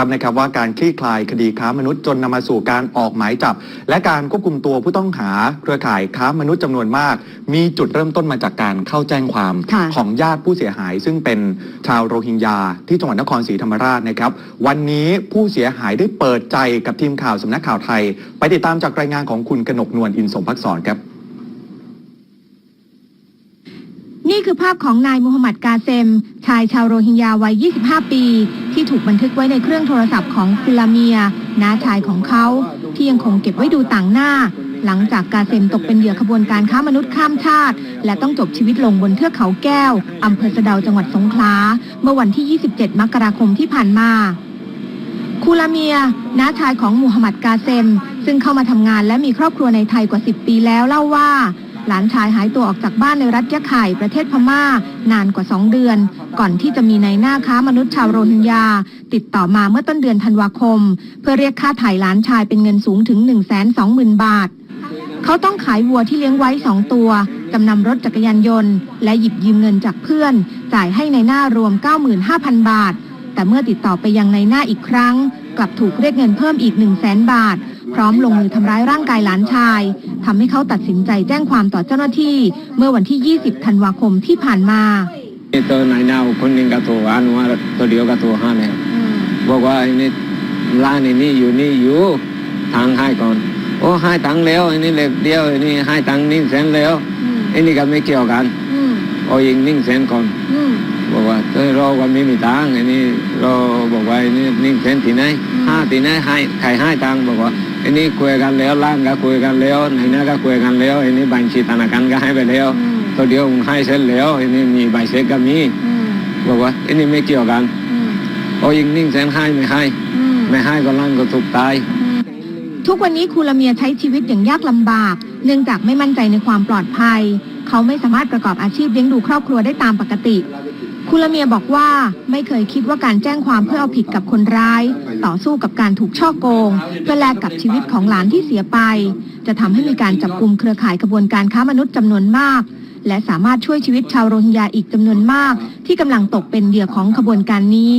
ครับนะครับว่าการคลี่คลายคดีค้ามนุษย์จนนำมาสู่การออกหมายจับ และการควบคุมตัวผู้ต้องหาเครือข่ายค้ามนุษย์จำนวนมาก มีจุดเริ่มต้นมาจากการเข้าแจ้งความค่ะของญาติผู้เสียหาย ซึ่งเป็นชาวโรฮิงญาที่จังหวัดนครศรีธรรมราชนะครับ วันนี้ผู้เสียหายได้เปิดใจกับทีมข่าวสำนักข่าวไทย ไปติดตามจากรายงานของคุณกนกนวลอินสมภักษรครับ นี่คือภาพของนายมูฮัมหมัดกาเซม ชายชาวโรฮิงญาวัย 25 ปี ที่ถูกบันทึกไว้ในเครื่องโทรศัพท์ของคุลาเมียน้าชายของเขา ที่ยังคงเก็บไว้ดูต่างหน้า หลังจากกาเซมตกเป็นเหยื่อขบวนการค้ามนุษย์ข้ามชาติ และต้องจบชีวิตลงบนเทือกเขาแก้วอำเภอสะเดาจังหวัดสงขลาเมื่อวันที่ 27 มกราคมที่ผ่านมาคูลาเมียน้าชายของมูฮัมหมัดกาเซม ซึ่งเข้ามาทำงานและมีครอบครัวในไทยกว่า 10 ปีแล้วเล่าว่า หลานชายหายตัวออกจากบ้านในรัฐยะไข่ประเทศพม่า นานกว่า 2 เดือน ก่อนที่จะมีนายหน้าค้ามนุษย์ชาวโรฮิงญา ติดต่อมาเมื่อต้นเดือนธันวาคม เพื่อเรียกค่าถ่ายหลานชายเป็นเงินสูงถึง 1 2 0 0 0 0 บาท เขาต้องขายวัวที่เลี้ยงไว้สองตัว จำนำรถจักรยานยนต์ และหยิบยืมเงินจากเพื่อน จ่ายให้ในหน้ารวม 95,000 บาท แต่เมื่อติดต่อไปยังในหน้าอีกครั้ง กลับถูกเรียกเงินเพิ่มอีก 1 0 0 0 0แสนบาท พร้อมลงมือทำร้ายร่างกายหลานชายทำให้เขาตัดสินใจแจ้งความต่อเจ้าหน้าที่ เมื่อวันที่ 20 ธันวาคมที่ผ่านมานี่ตัวนายนาวคนหนึ่งก็โทรหาหนูว่าตัวเดียวก็โทรหาแล้วบอกว่าไอ้นี่ร้านไอ้นี่อยู่นี่อยู่ทางให้ก่อน โอ้ให้ตังค์แล้วไอ้นี่เล็กเดียวไอ้นี่ให้ตังค์นิ่งแสนแล้วไอ้นี่ก็ไม่เกี่ยวกัน โอ้ยิงนิ่งแสนก่อนบอกว่าเออเราก็ไม่มีตังค์ไอ้นี่เราบอกว่าไอ้นี่นิ่งแสนที่ไหนห้าที่ไหนให้ใครให้ตังค์บอกว่าไอ้นี่คุยกันแล้วร้านก็คุยกันแล้วไหนนะก็คุยกันแล้วไอ้นี่บัญชีธนาคารก็ให้ไปแล้วตัวเดียวให้เสร็จแล้วไอ้นี่มีใบเสร็จก็มีบอกว่าไอ้นี่ไม่เกี่ยวกันโอ้ยิงนิ่งแสนให้ไม่ให้ไม่ให้ก็ลั่นก็ถูกตายทุกวันนี้คูลาเมียใช้ชีวิตอย่างยากลำบาก เนื่องจากไม่มั่นใจในความปลอดภัย เขาไม่สามารถประกอบอาชีพเลี้ยงดูครอบครัวได้ตามปกติคูลาเมียบอกว่าไม่เคยคิดว่าการแจ้งความเพื่อเอาผิดกับคนร้าย ต่อสู้กับการถูกช่อโกง เพื่อแลกกับชีวิตของหลานที่เสียไป จะทำให้มีการจับกลุ่มเครือข่ายกระบวนการค้ามนุษย์จำนวนมาก และสามารถช่วยชีวิตชาวโรฮิงญาอีกจำนวนมาก ที่กำลังตกเป็นเหยื่อของขบวนการนี้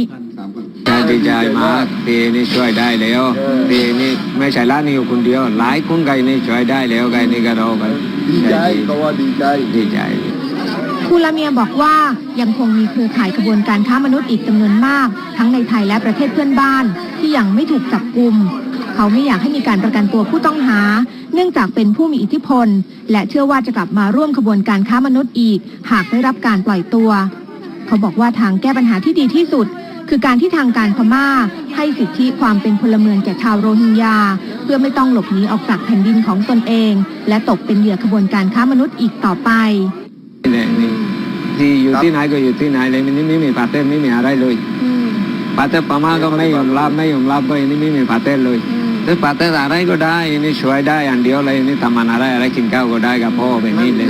ดีใจมากทีนี่ช่วยได้แล้วทีนี่ไม่ใช่ร้านนี้อยู่คนเดียว หลายคนไกนี่ช่วยได้แล้วไกนี่ก็เราก็ดีใจก็ว่าดีใจดีใจคูลาเมียบอกว่ายังคงมีเครือข่ายกระบวนการค้ามนุษย์อีกจำนวนมาก ทั้งในไทยและประเทศเพื่อนบ้าน ที่ยังไม่ถูกจับกลุ่มเขาไม่อยากให้มีการประกันตัวผู้ต้องหา เนื่องจากเป็นผู้มีอิทธิพล และเชื่อว่าจะกลับมาร่วมขบวนการค้ามนุษย์อีก หากได้รับการปล่อยตัว เขาบอกว่าทางแก้ปัญหาที่ดีที่สุด คือการที่ทางการพม่าให้สิทธิความเป็นพลเมืองแก่ชาวโรฮิงญา เพื่อไม่ต้องหลบหนีออกจากแผ่นดินของตนเอง และตกเป็นเหยื่อขบวนการค้ามนุษย์อีกต่อไปนี่นี่ที่อยู่ที่ไหนก็อยู่ที่ไหนเลยมันนี่ไม่มีปาเต้นไม่มีอะไรเลยปาเต้นประมาก็ไม่ยอมรับไม่ยอมรับก็อันนี่ไม่มีปาเต้นเลยถ้าปาเต้นอะไรก็ได้อันนี่ช่วยได้อันเดียวเลยอันนี่ทำมันอะไรอะไรกินข้าวก็ได้กับพ่อแบบนี้เลย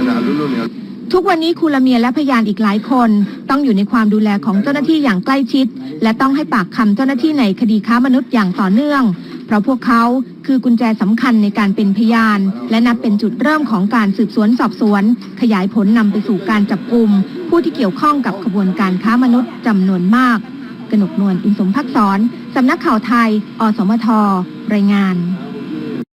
ทุกวันนี้คูลาเมียและพยานอีกหลายคน ต้องอยู่ในความดูแลของเจ้าหน้าที่อย่างใกล้ชิด และต้องให้ปากคำเจ้าหน้าที่ในคดีค้ามนุษย์อย่างต่อเนื่อง เพราะพวกเขาคือกุญแจสำคัญในการเป็นพยาน และนับเป็นจุดเริ่มของการสืบสวนสอบสวน ขยายผลนำไปสู่การจับกลุ่มผู้ที่เกี่ยวข้องกับขบวนการค้ามนุษย์จำนวนมาก กนกนวลอินสมพักษรสำนักข่าวไทย อสมทรายงาน